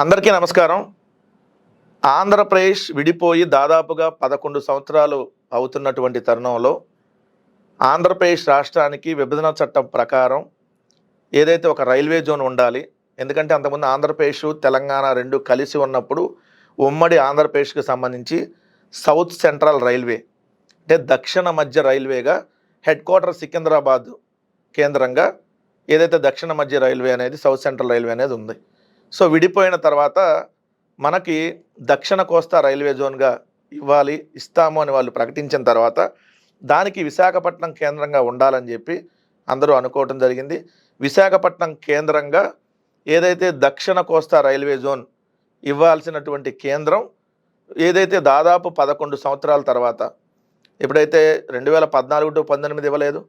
అందరికీ నమస్కారం. ఆంధ్రప్రదేశ్ విడిపోయి దాదాపుగా పదకొండు సంవత్సరాలు అవుతున్నటువంటి తరుణంలో ఆంధ్రప్రదేశ్ రాష్ట్రానికి విభజన చట్టం ప్రకారం ఏదైతే ఒక రైల్వే జోన్ ఉండాలి ఎందుకంటే అంతకుముందు ఆంధ్రప్రదేశ్ తెలంగాణ రెండు కలిసి ఉన్నప్పుడు ఉమ్మడి ఆంధ్రప్రదేశ్కి సంబంధించి సౌత్ సెంట్రల్ రైల్వే అంటే దక్షిణ మధ్య రైల్వేగా హెడ్ క్వార్టర్ సికింద్రాబాద్ కేంద్రంగా ఏదైతే దక్షిణ మధ్య రైల్వే అనేది సౌత్ సెంట్రల్ రైల్వే అనేది ఉంది. సో విడిపోయిన తర్వాత మనకి దక్షిణ కోస్తా రైల్వే జోన్గా ఇవ్వాలి ఇస్తాము అని వాళ్ళు ప్రకటించిన తర్వాత దానికి విశాఖపట్నం కేంద్రంగా ఉండాలని చెప్పి అందరూ అనుకోవటం జరిగింది. విశాఖపట్నం కేంద్రంగా ఏదైతే దక్షిణ కోస్తా రైల్వే జోన్ ఇవ్వాల్సినటువంటి కేంద్రం ఏదైతే దాదాపు పదకొండు సంవత్సరాల తర్వాత ఎప్పుడైతే రెండు వేల పద్నాలుగు టు పంతొమ్మిది ఇవ్వలేదు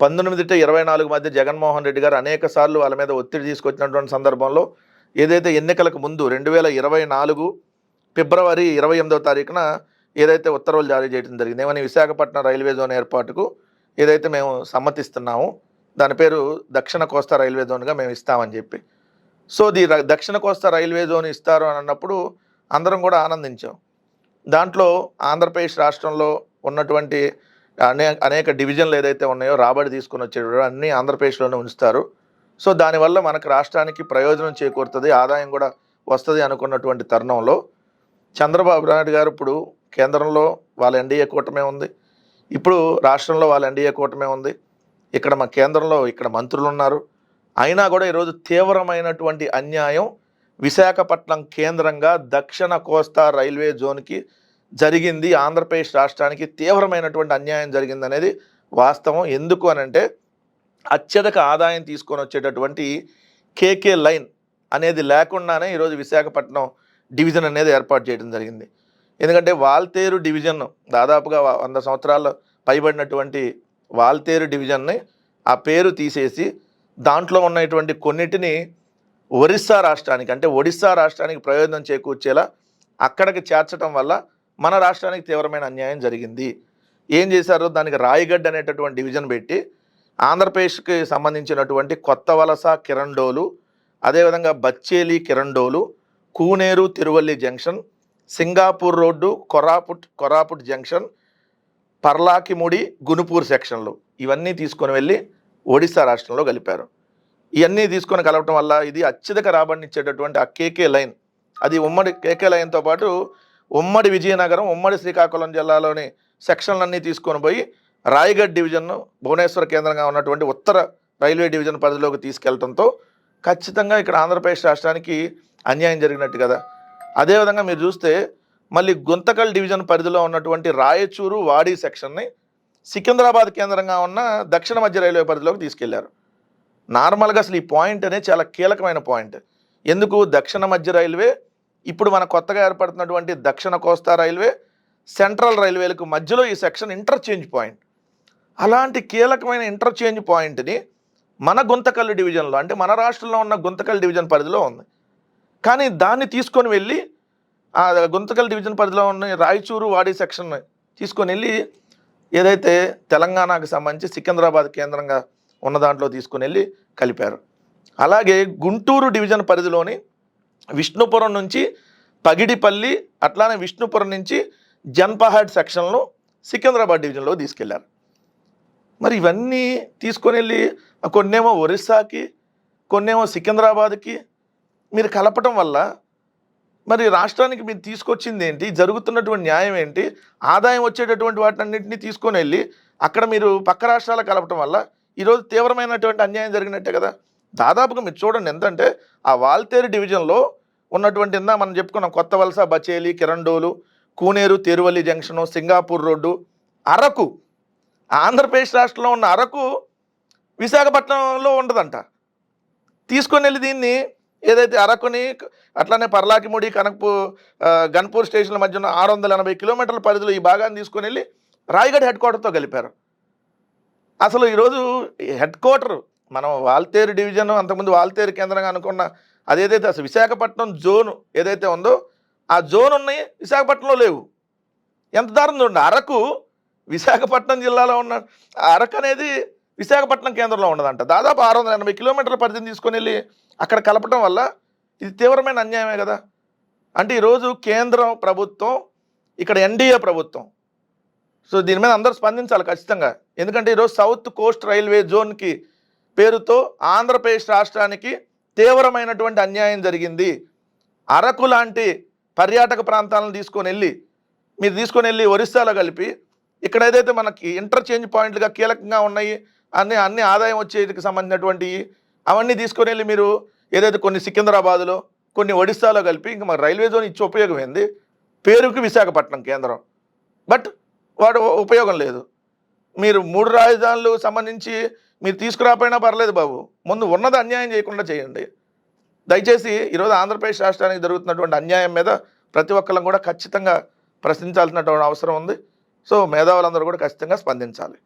పంతొమ్మిది టు ఇరవై నాలుగు మధ్య జగన్మోహన్ రెడ్డి గారు అనేక సార్లు వాళ్ళ మీద ఒత్తిడి తీసుకొచ్చినటువంటి సందర్భంలో ఏదైతే ఎన్నికలకు ముందు రెండు వేల ఇరవై నాలుగు ఫిబ్రవరి ఇరవై ఎనిమిదవ తారీఖున ఏదైతే ఉత్తర్వులు జారీ చేయడం జరిగింది ఏమని విశాఖపట్నం రైల్వే జోన్ ఏర్పాటుకు ఏదైతే మేము సమ్మతిస్తున్నాము దాని పేరు దక్షిణ కోస్తా రైల్వే జోన్గా మేము ఇస్తామని చెప్పి. సో ది ర- దక్షిణ కోస్తా రైల్వే జోన్ ఇస్తారు అని అన్నప్పుడు అందరం కూడా ఆనందించాం. దాంట్లో ఆంధ్రప్రదేశ్ రాష్ట్రంలో ఉన్నటువంటి అనే అనేక డివిజన్లు ఏదైతే ఉన్నాయో రాబడి తీసుకుని వచ్చేటప్పుడు అన్నీ ఆంధ్రప్రదేశ్లోనే ఉంచుతారు. సో దానివల్ల మనకు రాష్ట్రానికి ప్రయోజనం చేకూరుతుంది ఆదాయం కూడా వస్తుంది అనుకున్నటువంటి తరుణంలో. చంద్రబాబు నాయుడు గారు ఇప్పుడు కేంద్రంలో వాళ్ళ ఎన్డీఏ కూటమే ఉంది. ఇప్పుడు రాష్ట్రంలో వాళ్ళ ఎన్డీఏ కూటమే ఉంది. ఇక్కడ మా కేంద్రంలో ఇక్కడ మంత్రులు ఉన్నారు. అయినా కూడా ఈరోజు తీవ్రమైనటువంటి అన్యాయం విశాఖపట్నం కేంద్రంగా దక్షిణ కోస్తా రైల్వే జోన్కి జరిగింది. ఆంధ్రప్రదేశ్ రాష్ట్రానికి తీవ్రమైనటువంటి అన్యాయం జరిగింది అనేది వాస్తవం. ఎందుకు అని అంటే అత్యధిక ఆదాయం తీసుకొని వచ్చేటటువంటి కేకే లైన్ అనేది లేకుండానే ఈరోజు విశాఖపట్నం డివిజన్ అనేది ఏర్పాటు చేయడం జరిగింది. ఎందుకంటే వాల్తేరు డివిజన్ దాదాపుగా వంద సంవత్సరాలు పైబడినటువంటి వాల్తేరు డివిజన్ని ఆ పేరు తీసేసి దాంట్లో ఉన్నటువంటి కొన్నిటిని ఒరిస్సా రాష్ట్రానికి అంటే ఒడిస్సా రాష్ట్రానికి ప్రయోజనం చేకూర్చేలా అక్కడికి చేర్చడం వల్ల మన రాష్ట్రానికి తీవ్రమైన అన్యాయం జరిగింది. ఏం చేశారో? దానికి రాయగడ్ అనేటటువంటి డివిజన్ పెట్టి ఆంధ్రప్రదేశ్కి సంబంధించినటువంటి కొత్త వలస కిరండోలు అదేవిధంగా Bacheli Kirandul Kuneru Theruvali junction Singapur road Koraput Koraput junction Parlakhemundi Gunupur సెక్షన్లు. ఇవన్నీ తీసుకొని వెళ్ళి ఒడిశా రాష్ట్రంలో కలిపారు. ఇవన్నీ తీసుకొని కలవటం వల్ల ఇది అత్యధిక రాబడినిచ్చేటటువంటి ఆ కేకే లైన్. అది ఉమ్మడి కేకే లైన్తో పాటు ఉమ్మడి విజయనగరం ఉమ్మడి శ్రీకాకుళం జిల్లాలోని సెక్షన్లన్నీ తీసుకొని పోయి రాయగఢ్ డివిజన్ను భువనేశ్వర కేంద్రంగా ఉన్నటువంటి ఉత్తర రైల్వే డివిజన్ పరిధిలోకి తీసుకెళ్ళడంతో ఖచ్చితంగా ఇక్కడ ఆంధ్రప్రదేశ్ రాష్ట్రానికి అన్యాయం జరిగినట్టు కదా. అదేవిధంగా మీరు చూస్తే మళ్ళీ గుంతకల్ డివిజన్ పరిధిలో ఉన్నటువంటి రాయచూరు వాడి సెక్షన్ని సికింద్రాబాద్ కేంద్రంగా ఉన్న దక్షిణ మధ్య రైల్వే పరిధిలోకి తీసుకెళ్ళారు. నార్మల్గా అసలు ఈ పాయింట్ అనేది చాలా కీలకమైన పాయింట్. ఎందుకు? దక్షిణ మధ్య రైల్వే ఇప్పుడు మన కొత్తగా ఏర్పడుతున్నటువంటి దక్షిణ కోస్తా రైల్వే సెంట్రల్ రైల్వేలకు మధ్యలో ఈ సెక్షన్ ఇంటర్చేంజ్ పాయింట్. అలాంటి కీలకమైన ఇంటర్చేంజ్ పాయింట్ని మన గుంతకల్లు డివిజన్లో అంటే మన రాష్ట్రంలో ఉన్న గుంతకల్ డివిజన్ పరిధిలో ఉంది. కానీ దాన్ని తీసుకొని వెళ్ళి ఆ గుంతకల్ డివిజన్ పరిధిలో ఉన్న రాయచూరు వాడి సెక్షన్ తీసుకొని వెళ్ళి ఏదైతే తెలంగాణకు సంబంధించి సికింద్రాబాద్ కేంద్రంగా ఉన్న దాంట్లో తీసుకుని వెళ్ళి కలిపారు. అలాగే గుంటూరు డివిజన్ పరిధిలోని విష్ణుపురం నుంచి పగిడిపల్లి అట్లానే విష్ణుపురం నుంచి జన్పహాడ్ సెక్షన్ను సికింద్రాబాద్ డివిజన్లో తీసుకెళ్ళారు. మరి ఇవన్నీ తీసుకొని వెళ్ళి కొన్నేమో ఒరిస్సాకి కొన్నేమో సికింద్రాబాద్కి మీరు కలపటం వల్ల మరి రాష్ట్రానికి మీరు తీసుకొచ్చింది ఏంటి? జరుగుతున్నటువంటి న్యాయం ఏంటి? ఆదాయం వచ్చేటటువంటి వాటినన్నింటినీ తీసుకొని వెళ్ళి అక్కడ మీరు పక్క రాష్ట్రాలు కలపటం వల్ల ఈరోజు తీవ్రమైనటువంటి అన్యాయం జరిగినట్టే కదా? దాదాపుగా మీరు చూడండి ఎంతంటే ఆ వాల్తేరు డివిజన్లో ఉన్నటువంటి ఇందా మనం చెప్పుకున్నాం Kottavalasa Bacheli Kirandul Kuneru Theruvali junction Singapur road Araku Andhra Pradesh రాష్ట్రంలో ఉన్న అరకు విశాఖపట్నంలో ఉండదంట. తీసుకొని వెళ్ళి దీన్ని ఏదైతే అరకుని అట్లానే పర్లాకిముడి కనక్పూ గన్పూర్ స్టేషన్ల మధ్య ఉన్న ఆరు వందల ఎనభై కిలోమీటర్ల పరిధిలో ఈ భాగాన్ని తీసుకొని వెళ్ళి రాయగఢ్ హెడ్ క్వార్టర్తో కలిపారు అసలు ఈరోజు హెడ్ క్వార్టర్ మనం వాల్తేరు డివిజన్ అంతకుముందు వాల్తేరు కేంద్రంగా అనుకున్న అదేదైతే అసలు విశాఖపట్నం జోన్ ఏదైతే ఉందో ఆ జోన్ ఉన్నాయి విశాఖపట్నంలో లేవు. ఎంత దారుణం చూడండి. అరకు విశాఖపట్నం జిల్లాలో ఉన్న అరకు అనేది విశాఖపట్నం కేంద్రంలో ఉండదంట దాదాపు ఆరు వందల ఎనభై కిలోమీటర్ల పరిధిని తీసుకొని వెళ్ళి అక్కడ కలపడం వల్ల ఇది తీవ్రమైన అన్యాయమే కదా. అంటే ఈరోజు కేంద్రం ప్రభుత్వం ఇక్కడ ఎన్డీఏ ప్రభుత్వం. సో దీని మీద అందరూ స్పందించాలి ఖచ్చితంగా. ఎందుకంటే ఈరోజు సౌత్ కోస్ట్ రైల్వే జోన్కి పేరుతో ఆంధ్రప్రదేశ్ రాష్ట్రానికి తీవ్రమైనటువంటి అన్యాయం జరిగింది. అరకు లాంటి పర్యాటక ప్రాంతాలను తీసుకొని వెళ్ళి మీరు తీసుకొని వెళ్ళి ఒరిస్సాలో కలిపి ఇక్కడ ఏదైతే మనకి ఇంటర్చేంజ్ పాయింట్లుగా కీలకంగా ఉన్నాయి అన్ని అన్ని ఆదాయం వచ్చేటికి సంబంధించినటువంటి అవన్నీ తీసుకొని వెళ్ళి మీరు ఏదైతే కొన్ని సికింద్రాబాద్లో కొన్ని ఒడిస్సాలో కలిపి ఇంకా మరి రైల్వే జోన్ ఇచ్చి ఉపయోగమైంది పేరుకి విశాఖపట్నం కేంద్రం. బట్ వాడు ఉపయోగం లేదు. మీరు మూడు రాజధానులు సంబంధించి మీరు తీసుకురాపోయినా పర్లేదు బాబు. ముందు ఉన్నది అన్యాయం చేయకుండా చేయండి. దయచేసి ఈరోజు ఆంధ్రప్రదేశ్ రాష్ట్రానికి జరుగుతున్నటువంటి అన్యాయం మీద ప్రతి ఒక్కళ్ళం కూడా ఖచ్చితంగా ప్రశ్నించాల్సినటువంటి అవసరం ఉంది. సో మేధావులందరూ కూడా ఖచ్చితంగా స్పందించాలి.